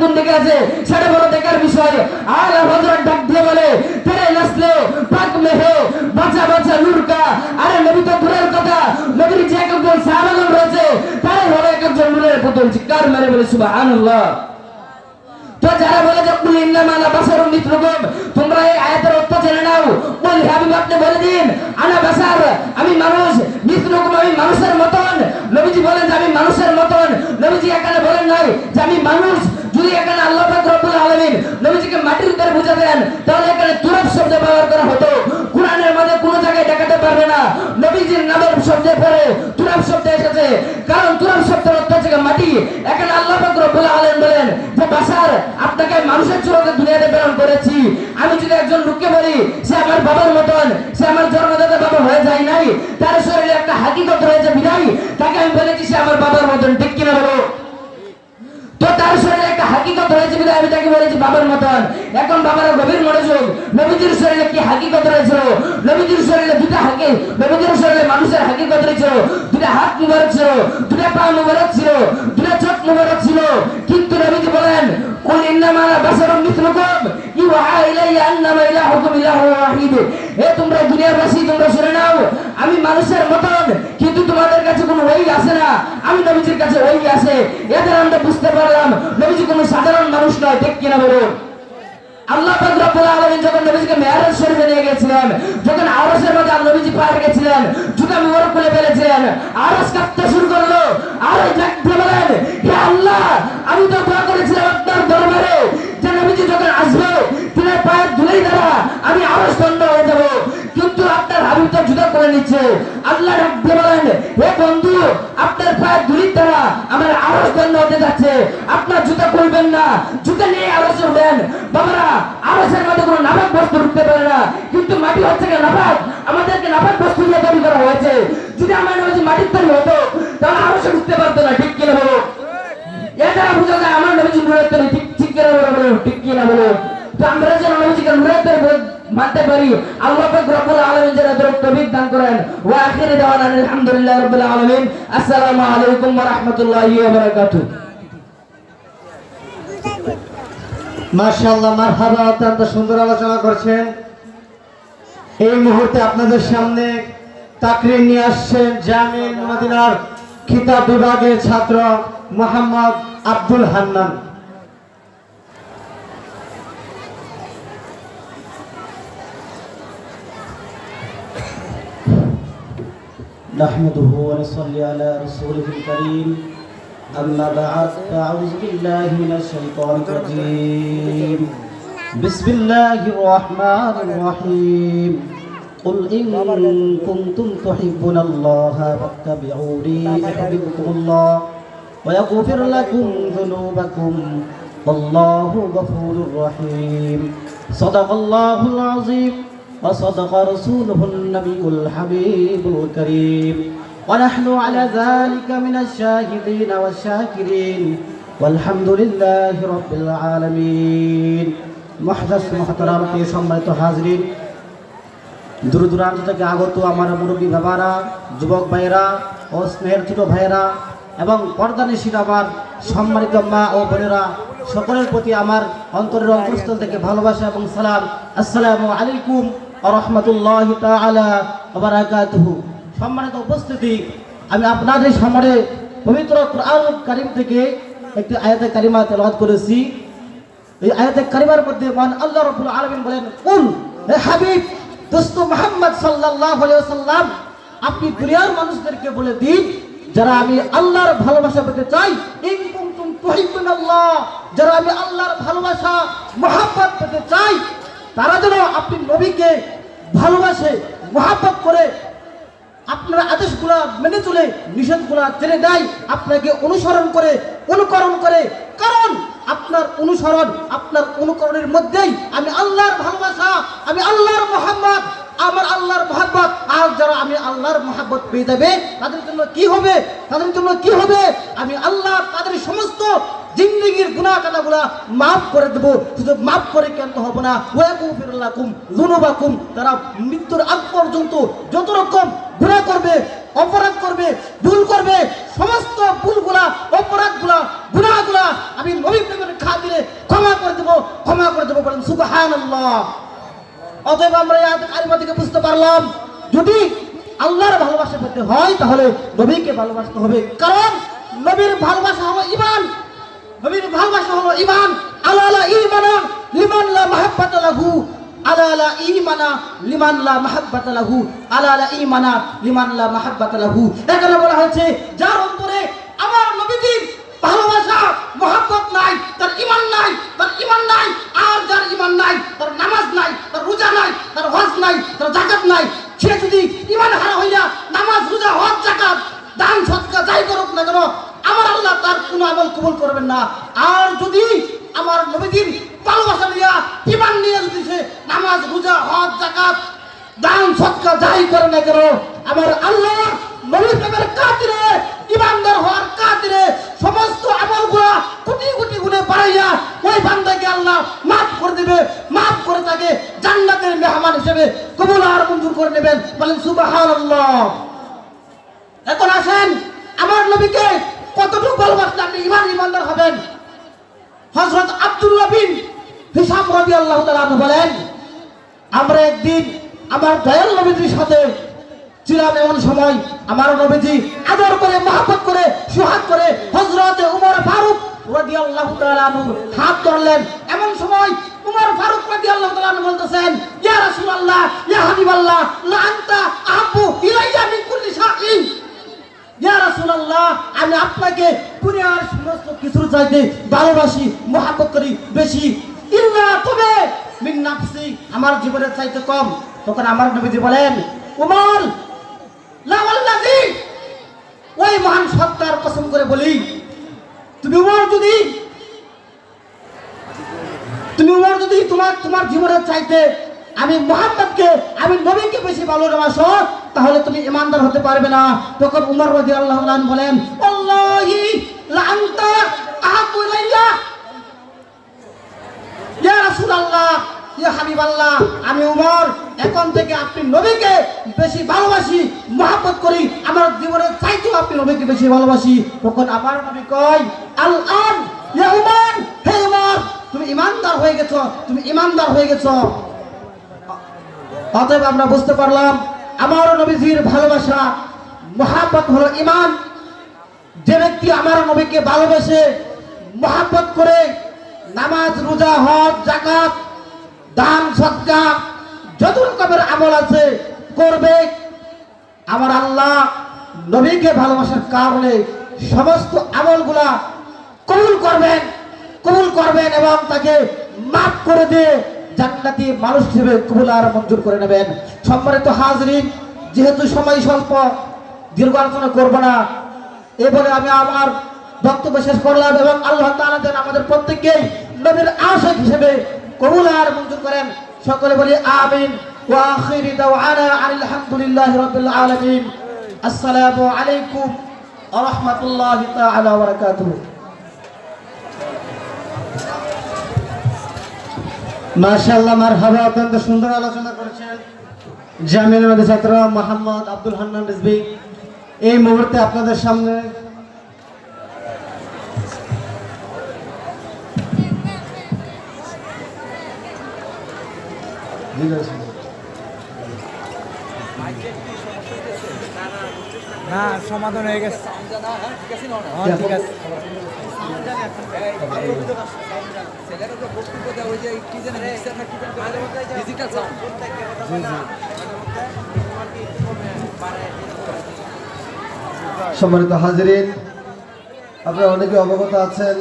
কোন দিকে আছে। সেটা বড় দেখার বিষয়। আর হজরত ডাক দিয়ে বলে তেরে নাসলে পাক মেহে, বাঁচা বাঁচা, লুরকা। আরে নবী তো দূরের কথা। নবীর যে একজন সাহাবাগণ রয়েছে, তারাই হলো একজন নূরের পুতুল চিৎকার মেরে বলে, সুবহানাল্লাহ। তো যারা বলে যে, কুল শব্দের পরে তুরাব শব্দ এসেছে। কারণ তুরাব শব্দের অর্থ হচ্ছে মাটি। এখানে আল্লাহ রব্বুল আলামিন বলেন যে, বাসার আপনাকে মানুষের চোখে দুনিয়াতে প্রেরণ করেছি। আমি যদি একজন লোককে বলি, সে আমার বাবার মতন, সে আমার জন্মদাতা বলেছি বাবার মতন। এখন বাবার গভীর মনোযোগ। নবীজির শরীরে কি হাকিকত রয়েছিল নবীজির শরীরে দুটা হাকি নবীজির শরীরে মানুষের হাকিকত রয়েছিল দুটা হাত মুবারক ছিল, দুটা পা মুবারক ছিল, দুটা চোখ মুবারক ছিল। কিন্তু নবীজি বলেন কোন ইন্নামা বাসারম মিথলুকুম আমি মানুষের মতন, কিন্তু তোমাদের কাছে কোনো ওই আসে না। আমি নবীজির কাছে ওই আসে। এদের আমরা বুঝতে পারলাম, নবীজি কোনো সাধারণ মানুষ নয়, ঠিক কিনা বলুন? আল্লাহ যখন নবীজিকে মেরাজ শরীফে নিয়ে গেছিলেন, যখন আরশের মধ্যে নবীজি পার গেছিলেন জুতা মুবারক খুলে ফেলেছিলেন, আরশ কাঁপতে শুরু করল। আর ডাকতে বলেন আমি তো করেছিলাম আপনার দরবারে আমি আরও বন্ধ হয়ে যাব। কিন্তু আপনার হাবিব জুতা করে নিচ্ছে। আল্লাহ রাখতে বলেন হে বন্ধু, আপনার পায়ের ধুলির দ্বারা আমার আরও বন্ধ হতে যাচ্ছে। আপনার জুতা করবেন না। জুতা নিয়ে আরও চলবেন বাবারা আরশের মধ্যে কোনো নাবাক বস্তু ঢুকতে পারে না। কিন্তু মাটি হচ্ছে কি মানতে পারি আল্লাহ পাক রব্বুল আলামিন এদের তৌফিক দান করেন ওয়া আখিরি দাওয়ানা আলহামদুলিল্লাহ রাব্বিল আলামিন। আসসালামু আলাইকুম ওয়া রাহমাতুল্লাহি ওয়া বারাকাতুহু। মার্শাল্লাহ মারহাবা, অত্যন্ত সুন্দর আলোচনা করছেন। এই মুহূর্তে আপনাদের সামনে তাকরির নিয়ে আসছেন জামিন মদিনার খিতাব বিভাগের ছাত্র মোহাম্মদ আব্দুল হান্নান। نحمده ونصلي على رسوله الكريم أما بعد فأعوذ بالله من الشيطان الرجيم بسم الله الرحمن الرحيم قل إن كنتم تحبون الله فاتبعوني يحببكم الله ويغفر لكم ذنوبكم والله غفور رحيم صدق الله العظيم وصدق رسوله النبي الحبيب الكريم ونحن على ذلك من الشاهدين والشاكرين والحمد لله رب العالمين محدث محترم কে সম্মানিত হাজরিন দূর দূরান্ত থেকে আগত আমার মুরব্বী বাবারা যুবক ভাইয়েরা ও স্নেহের ছোট ভাইয়েরা এবং পর্দানিশীল আমার সম্মানিত মা ও বোনেরা সকলের প্রতি আমার অন্তরের অন্তঃস্থল থেকে ভালোবাসা এবং সালাম আসসালামু আলাইকুম রহমতুল্লাহ তালা সম্মানিত উপস্থিতি, আমি আপনাদের সামনে পবিত্র কোরআন কারিম থেকে একটি আয়াতে কারিমা তেলাওয়াত করেছি। এই আয়াতে কারিমার মধ্যে মান আল্লাহ রাব্বুল আলামিন বলেন, কুল, হে হাবিব, দোস্ত মুহাম্মদ সাল্লাল্লাহু আলাইহি ওয়াসাল্লাম, আপনি দুনিয়ার মানুষদেরকে বলে দিন, যারা আমি আল্লাহর ভালোবাসা পেতে চাই যারা আমি আল্লাহর ভালোবাসা, মহাব্বত পেতে চাই তারা যেন আপনি নবীকে ভালোবাসে, মহাব্বত করে আপনার আদেশগুলা মেনে চলে, নিষেধগুলা জেনে দেয় আপনাকে অনুসরণ করে, অনুকরণ করে। কারণ আপনার অনুসরণ, আপনার অনুকরণের মধ্যেই আমি আল্লাহর ভালোবাসা, আমি আল্লাহর মোহাম্মদ আমার আল্লাহর মোহাম্মত আর যারা আমি আল্লাহর মোহাম্মত পেয়ে যাবে, তাদের জন্য কি হবে? তাদের জন্য কি হবে? আমি আল্লাহ তাদের সমস্ত জিন্দগির গুনাহ কাটাগুলা মাফ করে দেবো। শুধু মাফ করে কেন হব না? ওয়াকুম তারা মৃত্যুর আগ পর্যন্ত যত রকম গুনাহ করবে, অপরাধ করবে, ভুল করবে, সমস্ত ভুলগুলা, অপরাধগুলা, গুনাহগুলা আমি নবী প্রেমের খাতিরে সুবহানাল্লাহ। অতএব আমরা কারিমা থেকে বুঝতে পারলাম, যদি আল্লাহর ভালোবাসা পেতে হয়, তাহলে নবীকে ভালোবাসতে হবে। কারণ নবীর ভালোবাসা হবে ঈমান। নবীর ভালোবাসা হলো ঈমান। আলা আলা ঈমানা লিমান লা মাহাব্বাতা লাহু। আলা আলা ঈমানা লিমান লা মাহাব্বাতা লাহু। আলা আলা ঈমানা লিমান লা মাহাব্বাতা লাহু। এখানে বলা হয়েছে, যার অন্তরে আমার নবীজির ভালোবাসা, মহাব্বত নাই, তার ইমান নাই, তার ইমান নাই, আর যার ইমান নাই, তার নামাজ নাই, তার রোজা নাই, তার হজ নাই, তার জাকাত নাই, সে যদি ইমান হারা হইয়া নামাজ, রোজা, হজ জাকাত দান সৎকা যাই করুক না কেন আমার আল্লাহ তার কোনো আমল কবুল করবেন না। আর যদি আমার নবীজির ভালোবাসা নিয়া ইমান নিয়ে যদি সে নামাজ, রোজা, হজ জাকাত দান সৎকা যাই করে না কেন, আমার আল্লাহ নবী প্রেমের কাতিরে ইমানদার হওয়ার কাতিরে সমস্ত আমলগুলা কোটি কোটি গুণে বাড়াইয়া ওই বান্দাকে আল্লাহ মাফ করে দেবে। মাফ করে তাকে জান্নাতের মেহমান হিসেবে কবুল আর মঞ্জুর করে নেবেন। বলেন, সুবহানাল্লাহ। এখন আসেন আমার নবীকে কতটুকু ভালোবাসলে আপনি ইমান ইমানদার হবেন? হজরত আব্দুল্লাহ বিন রাদিয়াল্লাহু তাআলা আনহু বলেন, আমরা একদিন আমার দয়াল নবীজির সাথে ছিলাম এমন সময় আমার নবীজি আদর করে, মহাব্বত করে, সুহাগ করে হজরতে উমর ফারুক তাআলা আনহু হাত ধরলেন। এমন সময় উমর ফারুক তাআলা আনহু বলতেছেন, ইয়া রাসূলুল্লাহ, ইয়া হাবিবাল্লাহ, লা আনতা আহাব্বু ইলাইয়া মিন কুল্লি আমি আপনাকে সমস্ত কিছুর চাইতে ভালোবাসি করি, বেশি। তবে আমার জীবনের চাইতে কম। তখন আমার নবীজি বলেন, উমর ওই মহান সত্তার কসম করে বলি, তুমি উমর যদি, তুমি উমর যদি তোমার তোমার জীবনের চাইতে আমি মোহাম্মদকে, আমি নবীকে বেশি ভালোবাসো তাহলে তুমি ইমানদার হতে পারবে না। তখন উমর রাজি আল্লাহ বলেন আমি উমর, এখন থেকে আপনি নবীকে বেশি ভালোবাসি, মহাব্বত করি, আমার জীবনে চাইতেও আপনি নবীকে বেশি ভালোবাসি। তখন আমার নবী কয় আল আন উমর, হে উমর, তুমি ইমানদার হয়ে গেছো, তুমি ইমানদার হয়ে গেছো। অতএব আমরা বুঝতে পারলাম আমার নবীজির ভালোবাসা মহাব্বত হলো ইমান যে ব্যক্তি আমার নবীকে ভালোবেসে মহাব্বত করে নামাজ, রোজা, হজ জাকাত দান, সৎকা যত রকমের আমল আছে করবে, আমার আল্লাহ নবীকে ভালোবাসার কারণে সমস্ত আমলগুলা কবুল করবেন কবুল করবেন এবং তাকে মাফ করে দিয়ে জান্নাতি মানুষ হিসেবে কবুল আর মঞ্জুর করে নেবেন। সম্মানিত হাজরিন, যেহেতু সময় স্বল্প দীর্ঘ আলোচনা করব না। এ বলে আমি আমার বক্তব্য শেষ করলাম এবং আল্লাহ তাআলা যেন আমাদের প্রত্যেককেই নবীর আশিক হিসেবে কবুল আর মঞ্জুর করেন। সকলে বলি আমিন। ওয়া আখিরি দাওয়ানা আনিল হামদুলিল্লাহি রাব্বিল আলামিন। আসসালামু আলাইকুম ওয়া রাহমাতুল্লাহি তাআলা ওয়া মাশাআল্লাহ মারহাবা অত্যন্ত সুন্দর আলোচনা করেছেন মাদ্রাসা ছাত্র মোহাম্মদ আব্দুল হান্নান রিজভী। এই মুহূর্তে আপনাদের সামনে না সমাধান হয়ে গেছে। ঠিক আছে। সম্মানিত হাজিরিন আপনারা অনেকে অবগত আছেন